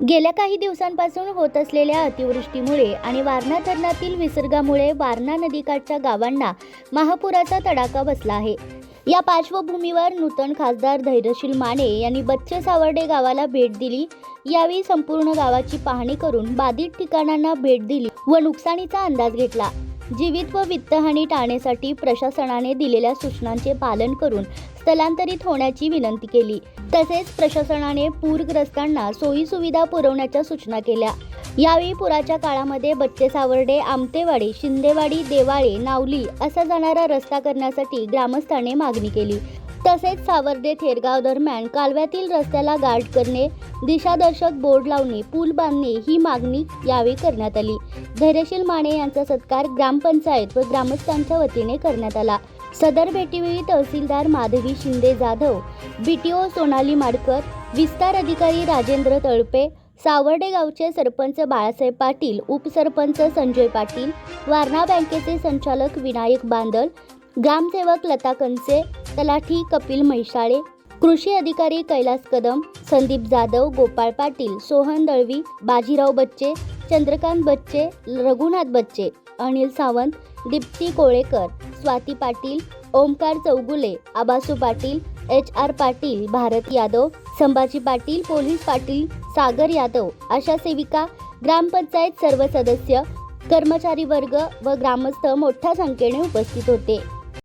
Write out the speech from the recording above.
गेल्या काही दिवसांपासून होत असलेल्या अतिवृष्टीमुळे आणि वारणा धरणातील विसर्गामुळे वारणा नदीकाठच्या गावांना महापुराचा तडाखा बसला आहे. या पार्श्वभूमीवर नूतन खासदार धैर्यशील माने यांनी बच्चे सावर्डे गावाला भेट दिली. यावेळी संपूर्ण गावाची पाहणी करून बाधित ठिकाणांना भेट दिली व नुकसानीचा अंदाज घेतला. जीवित व वित्तहानी टाळण्यासाठी प्रशासनाने दिलेल्या सूचनांचे पालन करून स्थलांतरित होण्याची विनंती केली. तसेच प्रशासनाने पूरग्रस्तांना सोयी सुविधा पुरवण्याच्या सूचना केल्या. यावेळी पुराच्या काळामध्ये बच्चे सावर्डे आमटेवाडी शिंदेवाडी देवाळे नावली असा जाणारा रस्ता करण्यासाठी ग्रामस्थांनी मागणी केली. तसेच सावर्दे थेरगाव दरम्यान कालव्यातील रस्त्याला गार्ड करणे दिशादर्शक बोर्ड लावणे पूल बांधणे ही मागणी यावेळी करण्यात आली. धैर्यशील माने यांचा सत्कार ग्रामपंचायत व ग्रामस्थांच्या वतीने करण्यात आला. सदर भेटीवेळी तहसीलदार माधवी शिंदे जाधव बीटीओ सोनाली माडकर विस्तार अधिकारी राजेंद्र तळपे सावर्डे गावचे सरपंच बाळासाहेब पाटील उपसरपंच संजय पाटील वारणा बँकेचे संचालक विनायक बांदल ग्रामसेवक लता कंचे तलाठी कपिल म्हैसाळे कृषी अधिकारी कैलास कदम संदीप जाधव गोपाळ पाटील सोहन दळवी बाजीराव बच्चे Chandrakant Bachche Raghunath Bachche Anil Sawant Deepti Kolekar Swati Patil Omkar Chougule Abasu Patil H R Patil Bharat Yadav Sambhaji Patil police Patil Sagar Yadav आशा सेविका ग्रामपंचायत सर्व सदस्य कर्मचारी वर्ग व ग्रामस्थ मोठ्या संख्येने उपस्थित होते.